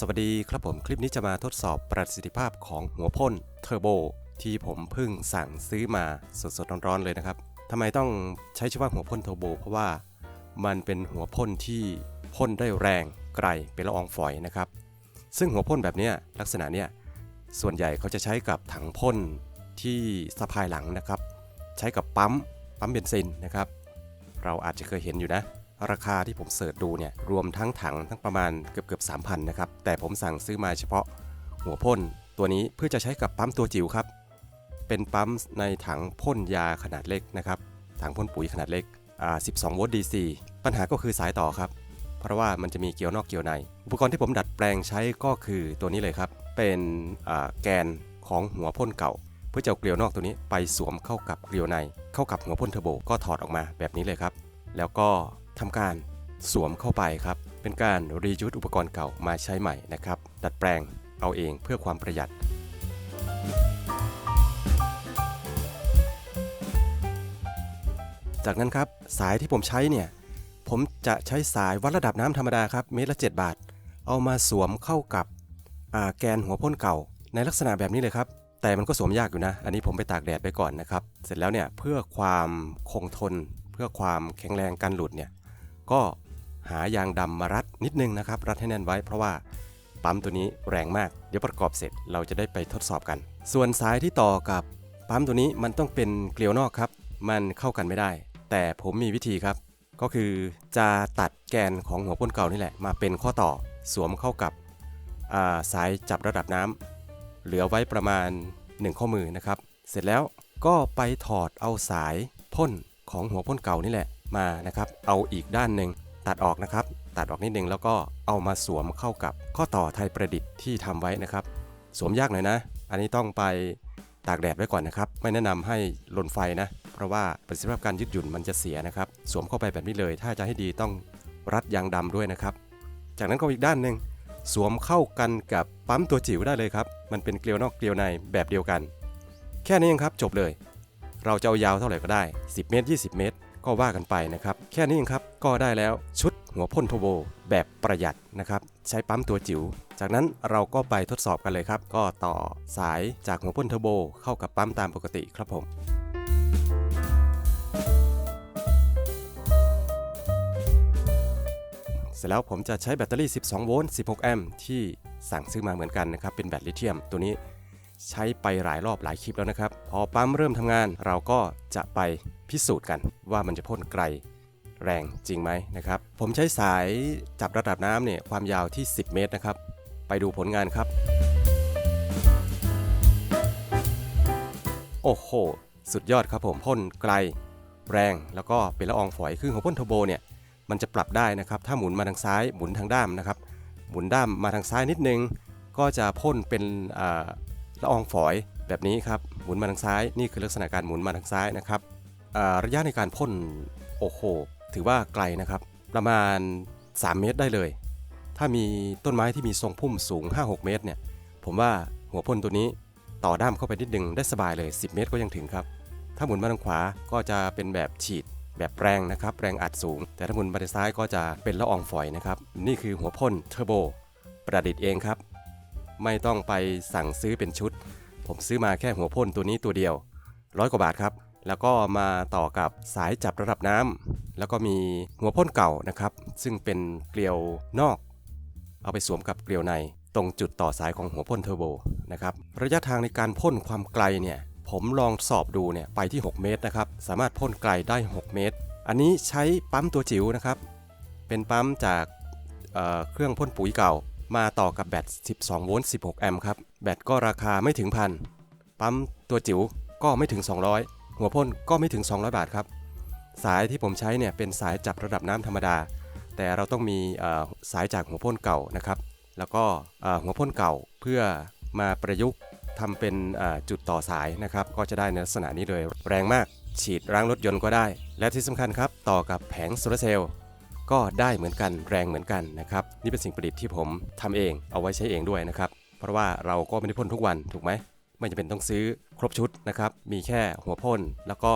สวัสดีครับผมคลิปนี้จะมาทดสอบประสิทธิภาพของหัวพ่นเทอร์โบที่ผมเพิ่งสั่งซื้อมาสดๆร้อนๆเลยนะครับทำไมต้องใช้ชื่อว่าหัวพ่นเทอร์โบเพราะว่ามันเป็นหัวพ่นที่พ่นได้แรงไกลเป็นละอองฝอยนะครับ ซึ่งหัวพ่นแบบนี้ลักษณะเนี้ยส่วนใหญ่เขาจะใช้กับถังพ่นที่สะพายหลังนะครับ ใช้กับปั๊มปั๊มเบนซินนะครับ เราอาจจะเคยเห็นอยู่นะ ราคาที่ผมเสิร์ชดูเนี่ยรวมทั้งถังทั้งประมาณเกือบเกือบสามพันนะครับ แต่ผมสั่งซื้อมาเฉพาะหัวพ่นตัวนี้เพื่อจะใช้กับปั๊มตัวจิ๋วครับ เป็นปั๊มในถังพ่นยาขนาดเล็กนะครับ ถังพ่นปุ๋ยขนาดเล็กอ่า12 โวลต์ DC ปัญหาก็คือสายต่อครับ เพราะว่ามันจะมีเกลียวนอกเกลียวใน อุปกรณ์ที่ผมดัดแปลงใช้ก็คือตัวนี้เลยครับ เป็นอ่าแกนของหัวพ่นเก่า เพื่อจะเอาเกลียวนอกตัวนี้ไปสวมเข้ากับเกลียวใน เข้ากับหัวพ่นเทอร์โบก็ถอดออกมาแบบนี้เลยครับ แล้วก็ ทำการสวมเข้าไปครับ เป็นการรียูสอุปกรณ์เก่ามาใช้ใหม่นะครับ ดัดแปลงเอาเองเพื่อความประหยัด จากนั้นครับสายที่ผมใช้เนี่ย ผมจะใช้สายวัดระดับน้ำธรรมดาครับเมตรละ 7 บาท เอามาสวมเข้ากับแกนหัวพ่นเก่า ในลักษณะแบบนี้เลยครับ แต่มันก็สวมยากอยู่นะ อันนี้ผมไปตากแดดไปก่อนนะครับ เสร็จแล้วเนี่ยเพื่อความคงทน เพื่อความแข็งแรงกันหลุดเนี่ย ก็หายางดำมารัดนิดนึงนะครับ รัดให้แน่นไว้เพราะว่าปั๊มตัวนี้แรงมาก เดี๋ยวประกอบเสร็จเราจะได้ไปทดสอบกัน ส่วนสายที่ต่อกับปั๊มตัวนี้มันต้องเป็นเกลียวนอกครับ มันเข้ากันไม่ได้ แต่ผมมีวิธีครับ ก็คือจะตัดแกนของหัวพ่นเก่านี่แหละ มาเป็นข้อต่อสวมเข้ากับาสายจับระดับน้ำเหลือไว้ประมาณ 1 ข้อมือนะครับ เสร็จแล้วก็ไปถอดเอาสายพ่นของหัวพ่นเก่านี่แหละ มานะครับ เอาอีกด้านหนึ่งตัดออกนะครับ ตัดออกนิดนึงแล้วก็เอามาสวมเข้ากับข้อต่อไทยประดิษฐ์ที่ทำไว้นะครับ สวมยากหน่อยนะ อันนี้ต้องไปตากแดดไว้ก่อนนะครับ ไม่แนะนำให้ลนไฟนะ เพราะว่าประสิทธิภาพการยืดหยุ่นมันจะเสียนะครับ สวมเข้าไปแบบนี้เลย ถ้าจะให้ดีต้องรัดยางดำด้วยนะครับ จากนั้นก็อีกด้านหนึ่งสวมเข้ากันกับปั๊มตัวจิ๋วได้เลยครับ มันเป็นเกลียวนอกเกลียวในแบบเดียวกัน แค่นี้เองครับจบเลย เราจะเอายาวเท่าไหร่ก็ได้ 10 เมตร 20 เมตร ก็ว่ากันไปนะครับ แค่นี้เองครับ ก็ได้แล้วชุดหัวพ่นทโบแบบประหยัดนะครับ ใช้ปั๊มตัวจิ๋ว จากนั้นเราก็ไปทดสอบกันเลยครับ ก็ต่อสายจากหัวพ่นเทอร์โบเข้ากับปั๊มตามปกติครับผมเสร็จแล้วผมจะใช้แบตเตอรี่ 12 โวลต์ 16 แอมป์ที่สั่งซื้อมาเหมือนกันนะครับ เป็นแบตลิเธียมตัวนี้ ใช้ไปหลายรอบหลายคลิปแล้วนะครับ พอปั๊มเริ่มทำงานเราก็จะไปพิสูจน์กันว่ามันจะพ่นไกลแรงจริงไหมนะครับ ผมใช้สายจับระดับน้ำเนี่ยความยาวที่ 10 เมตรนะครับ ไปดูผลงานครับ โอ้โห สุดยอดครับผมพ่นไกล แรงแล้วก็เป็นละอองฝอยคือของพ่นเทอร์โบเนี่ยมันจะปรับได้นะครับ ถ้าหมุนมาทางซ้ายหมุนทางด้ามนะครับ หมุนด้ามมาทางซ้ายนิดนึง ก็จะพ่นเป็น ละอองฝอยแบบนี้ครับหมุนมาทางซ้ายนี่คือลักษณะการหมุนมาทางซ้ายนะครับระยะในการพ่นโอ้โหถือว่าไกลนะครับ ประมาณ 3 เมตรได้เลย ถ้ามีต้นไม้ที่มีทรงพุ่มสูง 5-6 เมตรเนี่ยผมว่าหัวพ่นตัวนี้ต่อด้ามเข้าไปนิดนึงได้สบายเลย 10 เมตรก็ยังถึงครับ ถ้าหมุนมาทางขวาก็จะเป็นแบบฉีดแบบแรงนะครับ แรงอัดสูง แต่ถ้าหมุนมาทางซ้ายก็จะเป็นละอองฝอยนะครับ นี่คือหัวพ่นเทอร์โบ ประดิษฐ์เองครับ ไม่ต้องไปสั่งซื้อเป็นชุด ผมซื้อมาแค่หัวพ่นตัวนี้ตัวเดียวร้อยกว่าบาทครับ แล้วก็มาต่อกับสายจับระดับน้ำแล้วก็มีหัวพ่นเก่านะครับ ซึ่งเป็นเกลียวนอก เอาไปสวมกับเกลียวใน ตรงจุดต่อสายของหัวพ่นเทอร์โบนะครับระยะทางในการพ่นความไกลเนี่ยผมลองสอบดูเนี่ยไปที่ 6 เมตรนะครับ สามารถพ่นไกลได้ 6 เมตร อันนี้ใช้ปั๊มตัวจิ๋วนะครับ เป็นปั๊มจากเเครื่องพ่นปุ๋ยเก่า มาต่อกับแบต 12 โวลต์ 16 แอมป์ครับ แบตก็ราคาไม่ถึงพัน ปั๊มตัวจิ๋วก็ไม่ถึง 200 หัวพ่นก็ไม่ถึง 200 บาทครับ สายที่ผมใช้เนี่ยเป็นสายจับระดับน้ำธรรมดา แต่เราต้องมีสายจากหัวพ่นเก่านะครับ แล้วก็หัวพ่นเก่าเพื่อมาประยุกต์ทำเป็นจุดต่อสายนะครับ ก็จะได้ในลักษณะนี้เลย แรงมาก ฉีดล้างรถยนต์ก็ได้ และที่สำคัญครับ ต่อกับแผงโซลาเซลล์ ก็ได้เหมือนกันแรงเหมือนกันนะครับนี่เป็นสิ่งประดิษฐ์ที่ผมทำเองเอาไว้ใช้เองด้วยนะครับเพราะว่าเราก็ไม่ได้พ่นทุกวันถูกไหมไม่จำเป็นต้องซื้อครบชุดนะครับมีแค่หัวพ่นแล้วก็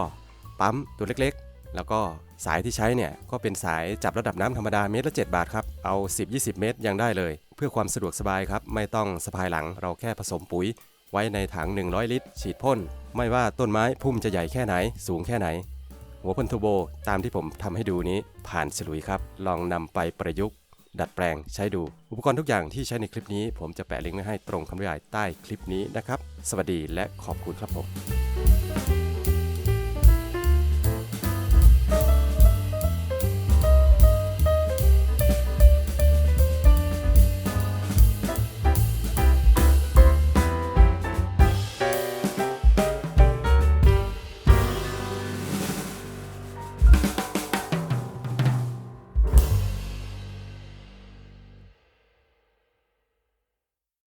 ปั๊มตัวเล็กๆ แล้วก็สายที่ใช้เนี่ยก็เป็นสายจับระดับน้ำธรรมดาเมตรละ 7 บาทครับเอา 10-20 เมตรยังได้เลย เพื่อความสะดวกสบายครับไม่ต้องสะพายหลังเราแค่ผสมปุ๋ยไว้ในถัง 100 ลิตร ฉีดพ่น ไม่ว่าต้นไม้พุ่มจะใหญ่แค่ไหน สูงแค่ไหน หัวพ่นทูโบตามที่ผมทำให้ดูนี้ผ่านฉลุยครับ ลองนำไปประยุกต์ ดัดแปลงใช้ดู อุปกรณ์ทุกอย่างที่ใช้ในคลิปนี้ ผมจะแปะลิงก์ไว้ให้ตรงคำบรรยายใต้คลิปนี้นะครับ สวัสดีและขอบคุณครับผม